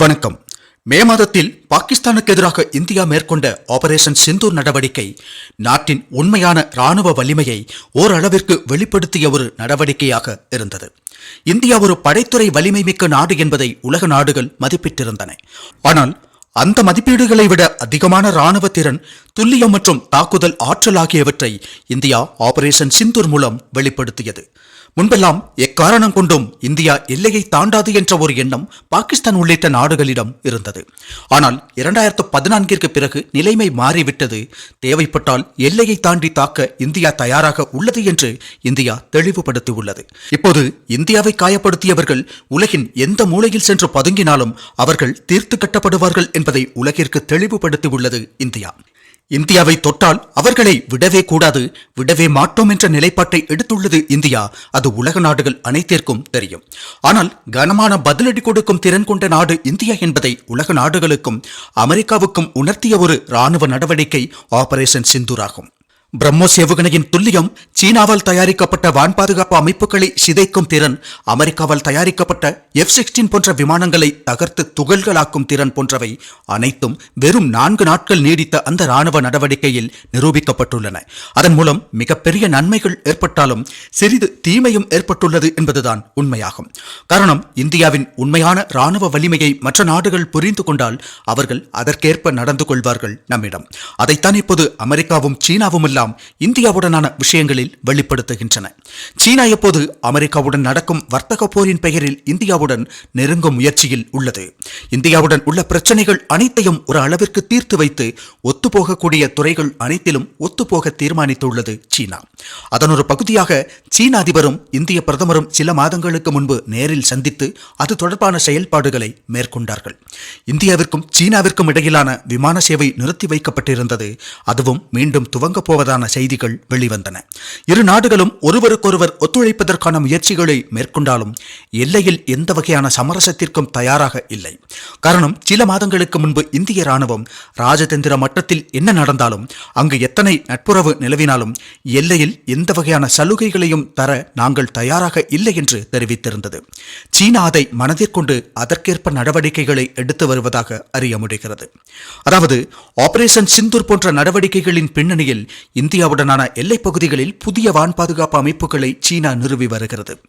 வணக்கம். மே மாதத்தில் பாகிஸ்தானுக்கு எதிராக இந்தியா மேற்கொண்ட ஆபரேஷன் சிந்தூர் நடவடிக்கை நாட்டின் உண்மையான ராணுவ வலிமையை ஓரளவிற்கு வெளிப்படுத்திய ஒரு நடவடிக்கையாக இருந்தது. இந்தியா ஒரு படைத்துறை வலிமை மிக்க நாடு என்பதை உலக நாடுகள் மதிப்பிட்டிருந்தன. ஆனால் அந்த மதிப்பீடுகளை விட அதிகமான ராணுவ திறன் துல்லியம் மற்றும் தாக்குதல் ஆற்றல் ஆகியவற்றை இந்தியா ஆபரேஷன் சிந்தூர் மூலம் வெளிப்படுத்தியது. முன்பெல்லாம் எக்காரணம் கொண்டும் இந்தியா எல்லையை தாண்டாது என்ற ஒரு எண்ணம் பாகிஸ்தான் உள்ளிட்ட நாடுகளிடம் இருந்தது. ஆனால் இரண்டாயிரத்து பதினான்கிற்கு பிறகு நிலைமை மாறிவிட்டது. தேவைப்பட்டால் எல்லையை தாண்டி தாக்க இந்தியா தயாராக உள்ளது என்று இந்தியா தெளிவுபடுத்தியுள்ளது. இப்போது இந்தியாவை காயப்படுத்தியவர்கள் உலகின் எந்த மூலையில் சென்று பதுங்கினாலும் அவர்கள் தீர்த்து கட்டப்படுவார்கள் என்பதை உலகிற்கு தெளிவுபடுத்தியுள்ளது இந்தியா. இந்தியாவை தொட்டால் அவர்களை விடவே கூடாது விடவே மாட்டோம் என்ற நிலைப்பாட்டை எடுத்துள்ளது இந்தியா. அது உலக நாடுகள் அனைத்திற்கும் தெரியும். ஆனால் கனமான பதிலடி கொடுக்கும் திறன் கொண்ட நாடு இந்தியா என்பதை உலக நாடுகளுக்கும் அமெரிக்காவுக்கும் உணர்த்திய ஒரு ராணுவ நடவடிக்கை ஆபரேஷன் சிந்தூராகும் பிரம்மோஸ் ஏவுகணையின் துல்லியம் சீனாவால் தயாரிக்கப்பட்ட வான் பாதுகாப்பு அமைப்புகளை சிதைக்கும் திறன் அமெரிக்காவால் தயாரிக்கப்பட்ட எஃப் சிக்ஸ்டீன் போன்ற விமானங்களை தகர்த்து துகள்களாக்கும் திறன் போன்றவை அனைத்தும் வெறும் நான்கு நாட்கள் நீடித்த அந்த ராணுவ நடவடிக்கையில் நிரூபிக்கப்பட்டுள்ளன. அதன் மூலம் மிகப்பெரிய நன்மைகள் ஏற்பட்டாலும் சிறிது தீமையும் ஏற்பட்டுள்ளது என்பதுதான் உண்மையாகும். காரணம் இந்தியாவின் உண்மையான ராணுவ வலிமையை மற்ற நாடுகள் புரிந்து கொண்டால் அவர்கள் அதற்கேற்ப நடந்து கொள்வார்கள் நம்மிடம். அதைத்தான் இப்போது அமெரிக்காவும் சீனாவும் எல்லாம் இந்தியாவுடனான விஷயங்களில் வெளிப்படுத்துகின்றன. சீனா எப்போது அமெரிக்காவுடன் நடக்கும் வர்த்தக போரின் பெயரில் இந்தியாவுடன் நெருங்கும் முயற்சியில் உள்ளது. இந்தியாவுடன் உள்ள பிரச்சனைகள் அனைத்தையும் ஒரு அளவிற்கு தீர்த்து வைத்து ஒத்துப்போகக்கூடிய துறைகள் அனைத்திலும் ஒத்துப்போக தீர்மானித்துள்ளது சீனா. அதன் ஒரு பகுதியாக சீன அதிபரும் இந்திய பிரதமரும் சில மாதங்களுக்கு முன்பு நேரில் சந்தித்து அது தொடர்பான செயல்பாடுகளை மேற்கொண்டார்கள். இந்தியாவிற்கும் சீனாவிற்கும் இடையிலான விமான சேவை நிறுத்தி வைக்கப்பட்டிருந்தது. அதுவும் மீண்டும் துவங்கப் போவதாக போவதான செய்திகள் வெளிவந்தன. இரு நாடுகளும் ஒருவருக்கொருவர் ஒத்துழைப்பதற்கான முயற்சிகளை மேற்கொண்டாலும் எல்லையில் எந்த வகையான சமரசத்திற்கும் தயாராக இல்லை. காரணம் சில மாதங்களுக்கு முன்பு இந்திய ராணுவம் ராஜதந்திர மட்டத்தில் என்ன நடந்தாலும் அங்கு எத்தனை நட்புறவு நிலவினாலும் எல்லையில் எந்த வகையான சலுகைகளையும் தர நாங்கள் தயாராக இல்லை என்று தெரிவித்திருந்தது. சீனா அதை மனதிற்கொண்டு அதற்கேற்ப நடவடிக்கைகளை எடுத்து வருவதாக அறிய முடிகிறது. அதாவது ஆபரேஷன் சிந்தூர் போன்ற நடவடிக்கைகளின் பின்னணியில் இந்தியாவுடனான எல்லைப் பகுதிகளில் புதிய வான் பாதுகாப்பு அமைப்புகளை சீனா நிறுவி வருகிறது.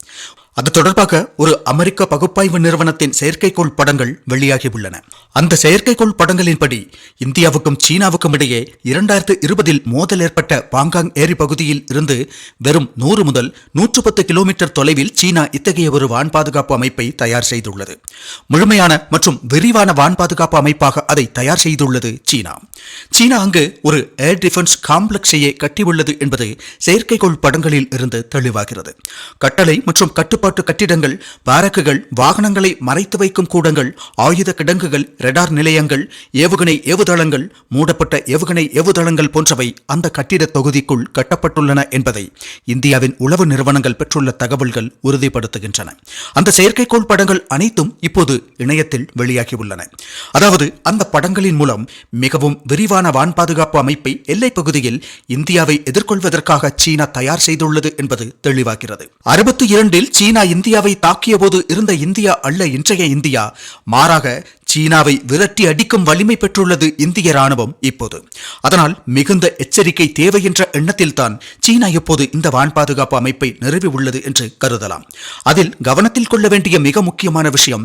அது தொடர்பாக ஒரு அமெரிக்க பகுப்பாய்வு நிறுவனத்தின் செயற்கைக்கோள் படங்கள் வெளியாகியுள்ளன. அந்த செயற்கைக்கோள் படங்களின்படி இந்தியாவுக்கும் சீனாவுக்கும் இடையே இரண்டாயிரத்து இருபதில் மோதல் ஏற்பட்ட பாங்காங் ஏரி பகுதியில் இருந்து வெறும் நூறு முதல் நூற்று பத்து கிலோமீட்டர் தொலைவில் சீனா இத்தகைய ஒரு வான் பாதுகாப்பு அமைப்பை தயார் செய்துள்ளது. முழுமையான மற்றும் விரிவான வான் பாதுகாப்பு அமைப்பாக அதை தயார் செய்துள்ளது சீனா. சீனா அங்கு ஒரு ஏர் டிஃபென்ஸ் காம்ப்ளெக்ஸையே கட்டியுள்ளது என்பது செயற்கைக்கோள் படங்களில் இருந்து தெளிவாகிறது. கட்டளை மற்றும் கட்டுப்பாட்டு கட்டிடங்கள் பாரக்குகள் வாகனங்களை மறைத்து வைக்கும் கூடங்கள் ஆயுத கிடங்குகள் ரெடார் நிலையங்கள் ஏவுகணை ஏவுதளங்கள் மூடப்பட்ட ஏவுகணை ஏவுதளங்கள் போன்றவை அந்த கட்டிட தொகுதிக்குள் கட்டப்பட்டுள்ளன என்பதை இந்தியாவின் உளவு நிறுவனங்கள் பெற்றுள்ள தகவல்கள் உறுதிப்படுத்துகின்றன. அந்த செயற்கைக்கோள் படங்கள் அனைத்தும் இப்போது இணையத்தில் வெளியாகியுள்ளன. அதாவது அந்த படங்களின் மூலம் மிகவும் விரிவான வான் பாதுகாப்பு அமைப்பை எல்லைப் பகுதியில் இந்தியாவை எதிர்கொள்வதற்காக சீனா தயார் செய்துள்ளது என்பது தெளிவாகிறது. அறுபத்தி இரண்டில் சீனா இந்தியாவை தாக்கிய போது இருந்த இந்தியா அல்ல இன்றைய இந்தியா. மாறாக சீனாவை விரட்டி அடிக்கும் வலிமை பெற்றுள்ளது இந்திய ராணுவம் இப்போது. அதனால் மிகுந்த எச்சரிக்கை தேவை என்ற எண்ணத்தில்தான் சீனா இப்போது இந்த வான் பாதுகாப்பு அமைப்பை நிறுவி உள்ளது என்று கருதலாம். அதில் கவனத்தில் கொள்ள வேண்டிய மிக முக்கியமான விஷயம்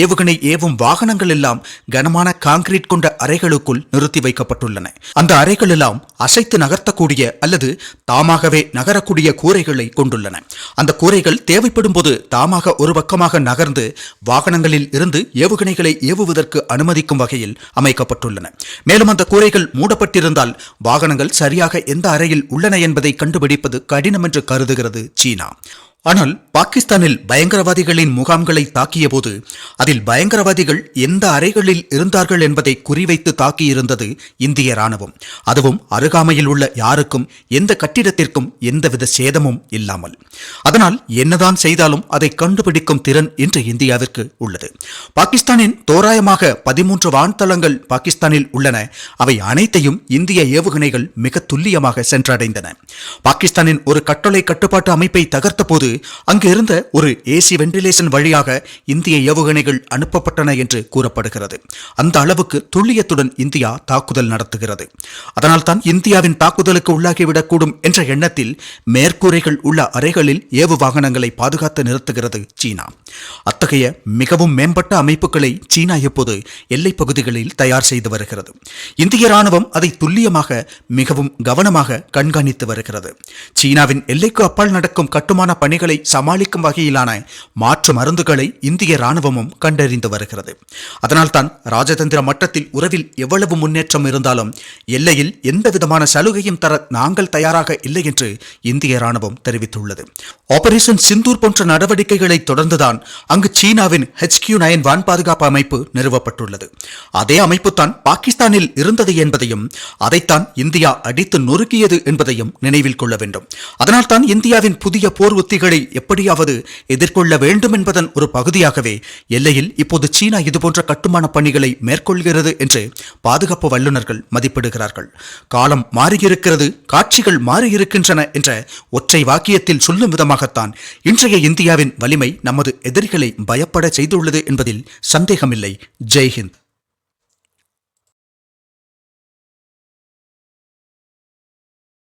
ஏவுகணை ஏவும் வாகனங்கள் எல்லாம் கனமான காங்கிரீட் கொண்ட அறைகளுக்குள் நிறுத்தி வைக்கப்பட்டுள்ளன. அந்த அறைகள் எல்லாம் அசைத்து நகர்த்தக்கூடிய அல்லது தாமாகவே நகரக்கூடிய கூரைகளை கொண்டுள்ளன. அந்த கூரைகள் தேவைப்படும் போது தாமாக ஒரு பக்கமாக நகர்ந்து வாகனங்களில் இருந்து ஏவுகணைகளை ஏவு இயங்குவதற்கு அனுமதிக்கும் வகையில் அமைக்கப்பட்டுள்ளன. மேலும் அந்த கூரைகள் மூடப்பட்டிருந்தால் வாகனங்கள் சரியாக எந்த அறையில் உள்ளன என்பதை கண்டுபிடிப்பது கடினம் என்று கருதுகிறது சீனா. ஆனால் பாகிஸ்தானில் பயங்கரவாதிகளின் முகாம்களை தாக்கியபோது அதில் பயங்கரவாதிகள் எந்த அறைகளில் இருந்தார்கள் என்பதை குறிவைத்து தாக்கியிருந்தது இந்திய ராணுவம் அதுவும் அருகாமையில் உள்ள யாருக்கும் எந்த கட்டிடத்திற்கும் எந்தவித சேதமும் இல்லாமல். அதனால் என்னதான் செய்தாலும் அதை கண்டுபிடிக்கும் திறன் இன்று இந்தியாவிற்கு உள்ளது. பாகிஸ்தானின் தோராயமாக பதிமூன்று வான்தளங்கள் பாகிஸ்தானில் உள்ளன. அவை அனைத்தையும் இந்திய ஏவுகணைகள் மிக துல்லியமாக சென்றடைந்தன. பாகிஸ்தானின் ஒரு கட்டளை கட்டுப்பாட்டு அமைப்பை தகர்த்த போது போது அங்கு இருந்த ஒரு ஏசி வென்டிலேஷன் வழியாக இந்திய ஏவுகணைகள் அனுப்பப்பட்டன என்று கூறப்படுகிறது. அந்த அளவுக்கு துல்லியத்துடன் இந்தியா தாக்குதல் நடத்துகிறது. அதனால் தான் இந்தியாவின் தாக்குதலுக்கு உள்ளாகிவிடக்கூடும் என்ற எண்ணத்தில் மேற்கூரைகள் உள்ள அறைகளில் ஏவு வாகனங்களை பாதுகாத்து நிறுத்துகிறது சீனா. அத்தகைய மிகவும் மேம்பட்ட அமைப்புகளை சீனா இப்போது எல்லைப் பகுதிகளில் தயார் செய்து வருகிறது. இந்திய ராணுவம் அதை துல்லியமாக மிகவும் கவனமாக கண்காணித்து வருகிறது. சீனாவின் எல்லைக்கு அப்பால் நடக்கும் கட்டுமான பணி பணிகளை சமாளிக்கும் வகையிலான மாற்று மருந்துகளை இந்திய ராணுவமும் கண்டறிந்து வருகிறது. அதனால்தான் ராஜதந்திர மட்டத்தில் உறவில் எவ்வளவு முன்னேற்றம் இருந்தாலும் எல்லையில் எந்த விதமான சலுகையும் தர நாங்கள் தயாராக இல்லை என்று இந்திய ராணுவம் தெரிவித்துள்ளது. ஆபரேஷன் சிந்தூர் போன்ற நடவடிக்கைகளை தொடர்ந்துதான் அங்கு சீனாவின் ஹெச்கியூ நயன் வான் பாதுகாப்பு அமைப்பு நிறுவப்பட்டுள்ளது. அதே அமைப்பு தான் பாகிஸ்தானில் இருந்தது என்பதையும் அதைத்தான் இந்தியா அடித்து நொறுக்கியது என்பதையும் நினைவில் கொள்ள வேண்டும். அதனால்தான் இந்தியாவின் புதிய போர் உத்திகள் எப்படியாவது எதிர்கொள்ள வேண்டும் என்பதன் ஒரு பகுதியாகவே எல்லையில் இப்போது சீனா இதுபோன்ற கட்டுமான பணிகளை மேற்கொள்கிறது என்று பாதுகாப்பு வல்லுநர்கள் மதிப்பிடுகிறார்கள். காலம் மாறியிருக்கிறது காட்சிகள் மாறியிருக்கின்றன என்ற ஒற்றை வாக்கியத்தில் சொல்லும் விதமாகத்தான் இன்றைய இந்தியாவின் வலிமை நமது எதிரிகளை பயப்பட செய்துள்ளது என்பதில் சந்தேகமில்லை. ஜெய்ஹிந்த்.